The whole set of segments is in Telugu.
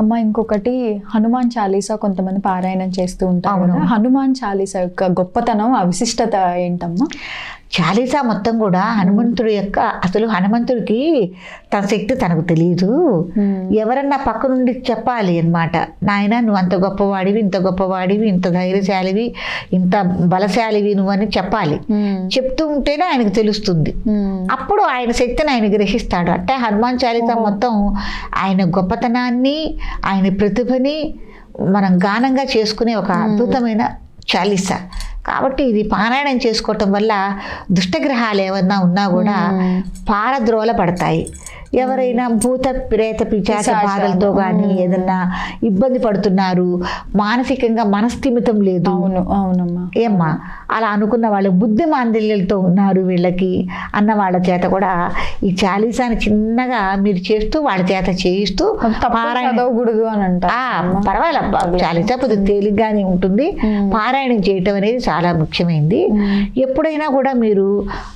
అమ్మ ఇంకొకటి హనుమాన్ చాలీసా కొంతమంది పారాయణం చేస్తూ ఉంటారు హనుమాన్ చాలీసా యొక్క గొప్పతనం ఆ విశిష్టత ఏంటమ్మా? చాలీసా మొత్తం కూడా హనుమంతుడి యొక్క అసలు హనుమంతుడికి తన శక్తి తనకు తెలియదు ఎవరన్నా పక్క నుండి చెప్పాలి అన్నమాట. నాయన నువ్వు అంత గొప్పవాడివి ఇంత గొప్పవాడివి ఇంత ధైర్యశాలివి ఇంత బలశాలివి నువ్వు అని చెప్పాలి. చెప్తూ ఉంటేనే ఆయనకు తెలుస్తుంది. అప్పుడు ఆయన శక్తిని ఆయన గ్రహిస్తాడు. అంటే హనుమాన్ చాలీసా మొత్తం ఆయన గొప్పతనాన్ని ఆయన ప్రతిభని మనం గానంగా చేసుకునే ఒక అద్భుతమైన చాలీసా. కాబట్టి ఇది పారాయణం చేసుకోవటం వల్ల దుష్టగ్రహాలు ఏమన్నా ఉన్నా కూడా పారద్రోల పడతాయి. ఎవరైనా భూత ప్రేత పిచాచ. బాధలతో కానీ ఏదన్నా ఇబ్బంది పడుతున్నారు మానసికంగా మనస్థిమితం లేదు. అవును అవునమ్మా. ఏమ్మా అలా అనుకున్న వాళ్ళు బుద్ధి మాందల్యాలతో ఉన్నారు వీళ్ళకి అన్న వాళ్ళ చేత కూడా ఈ చాలీసాని చిన్నగా మీరు చేస్తూ వాళ్ళ చేత చేయిస్తూ చదవకూడదు అని అంటారు. ఆ, పర్వాలేబ్బా చాలీసా కొద్దిగా తేలిగ్గానే ఉంటుంది. పారాయణం చేయటం అనేది చాలా ముఖ్యమైనది ఎప్పుడైనా కూడా మీరు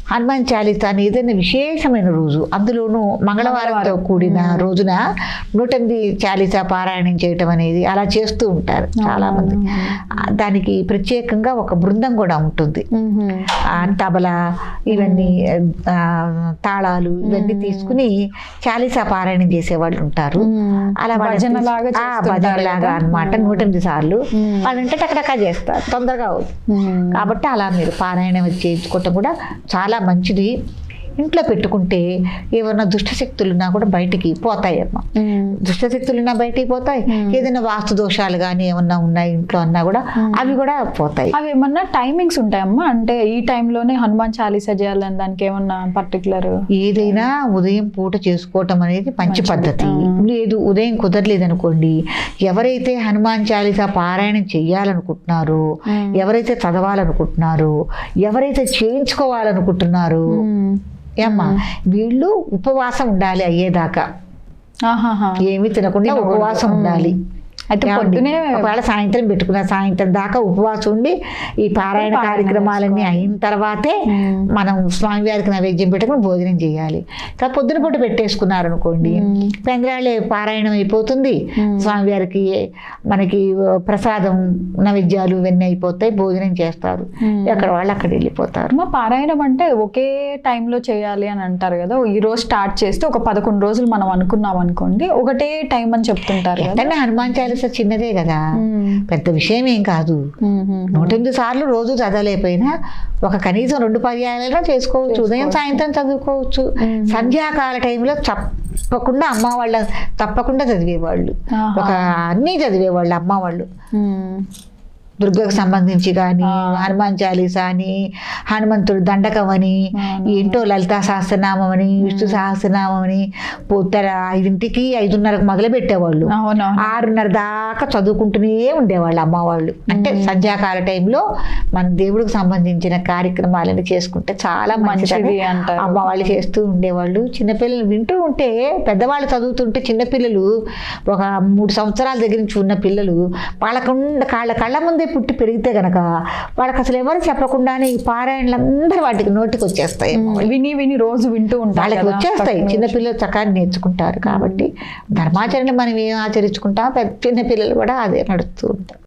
హనుమాన్ చాలీసాని ఏదైనా విశేషమైన రోజు అందులోనూ మంగళవారంతో కూడిన రోజున నూట ఎనిమిది చాలీసా పారాయణం చేయటం అనేది అలా చేస్తూ ఉంటారు చాలా మంది దానికి ప్రత్యేకంగా ఒక బృందం కూడా ఉంటుంది. తబల ఇవన్నీ తాళాలు ఇవన్నీ తీసుకుని చాలీసా పారాయణం చేసే వాళ్ళు ఉంటారు అలా భజనలాగా. అనమాట నూట ఎనిమిది సార్లు. వాళ్ళంటే టకటకా చేస్తారు తొందరగా అవుతుంది. కాబట్టి అలా మీరు పారాయణం చేయించుకోవటం కూడా చాలా మంచిది. ఇంట్లో పెట్టుకుంటే ఏమన్నా దుష్టశక్తులు ఉన్నా కూడా బయటికి పోతాయమ్మా దుష్టశక్తులు ఉన్నా బయటికి పోతాయి. ఏదైనా వాస్తు దోషాలు కానీ ఏమన్నా ఉన్నాయి ఇంట్లో అన్నా కూడా అవి కూడా పోతాయి. అవి ఏమన్నా టైమింగ్స్ ఉంటాయమ్మా? అంటే ఈ టైంలోనే హనుమాన్ చాలీసా చేయాలని దానికి ఏమన్నా పర్టికులర్ ఏదైనా ఉదయం పూట చేసుకోవటం అనేది మంచి పద్ధతి. లేదు ఉదయం కుదరలేదు అనుకోండి ఎవరైతే హనుమాన్ చాలీసా పారాయణం చేయాలనుకుంటున్నారో ఎవరైతే చదవాలనుకుంటున్నారో ఎవరైతే చేయించుకోవాలనుకుంటున్నారో ఏమ్మా వీళ్ళు ఉపవాసం ఉండాలి అయ్యేదాకా. ఏమీ తినకుండా ఉపవాసం ఉండాలి. అయితే? పొద్దునే ఒకవేళ సాయంత్రం పెట్టుకున్న సాయంత్రం దాకా ఉపవాసం ఉండి ఈ పారాయణ కార్యక్రమాలన్నీ అయిన తర్వాతే మనం స్వామివారికి నైవేద్యం పెట్టుకుని భోజనం చేయాలి. ఇంకా పొద్దున పూట పెట్టేసుకున్నారు అనుకోండి పెందరాళ్ళే పారాయణం అయిపోతుంది. స్వామివారికి మనకి ప్రసాదం నైవేద్యాలు ఇవన్నీ అయిపోతాయి భోజనం చేస్తారు. ఎక్కడ వాళ్ళు అక్కడ వెళ్ళిపోతారు. అమ్మ పారాయణం అంటే ఒకే టైంలో చేయాలి అని అంటారు కదా. ఈ రోజు స్టార్ట్ చేస్తే ఒక పదకొండు రోజులు మనం అనుకున్నాం అనుకోండి ఒకటే టైం అని చెప్తుంటారు హనుమాన్ చాలీస చిన్నదే కదా. పెద్ద విషయం ఏం కాదు. నూట ఎనిమిది సార్లు రోజు చదవలేకపోయినా ఒక కనీసం రెండు పర్యాయాలైనా చేసుకోవచ్చు. ఉదయం సాయంత్రం చదువుకోవచ్చు. సంధ్యాకాల టైంలో తప్పకుండా అమ్మ వాళ్ళ తప్పకుండా చదివేవాళ్ళు. ఒక అన్నీ చదివేవాళ్ళు అమ్మ వాళ్ళు. దుర్గకు సంబంధించి కానీ హనుమాన్ చాలీసా అని హనుమంతుడు దండకం అని. ఏంటో లలితా సహస్రనామం అని విష్ణు సహస్రనామం అని పొద్దున ఐదింటికి ఐదున్నరకు మొదలు పెట్టేవాళ్ళు ఆరున్నర దాకా చదువుకుంటూనే ఉండేవాళ్ళు అమ్మ వాళ్ళు అంటే సంధ్యాకాల టైంలో మన దేవుడికి సంబంధించిన కార్యక్రమాలను చేసుకుంటే చాలా మంచిది అంటారు. అమ్మ వాళ్ళు చేస్తూ ఉండేవాళ్ళు. చిన్నపిల్లలు వింటూ ఉంటే పెద్దవాళ్ళు చదువుతుంటే చిన్నపిల్లలు ఒక మూడు సంవత్సరాల దగ్గర నుంచి ఉన్న పిల్లలు వాళ్ళకుండ కాళ్ళ కళ్ళ ముందే పుట్టి పెరిగితే గనక వాళ్ళకి అసలు ఎవరు చెప్పకుండానే ఈ పారాయణలందరూ వాటికి నోటికి వచ్చేస్తాయి విని విని రోజు వింటూ ఉంటారు వాళ్ళకి. వచ్చేస్తాయి. చిన్నపిల్లలు చక్కగా నేర్చుకుంటారు కాబట్టి ధర్మాచరణ మనం ఏం ఆచరించుకుంటాం పెద్ద చిన్న పిల్లలు కూడా అదే నడుస్తూ ఉంటారు.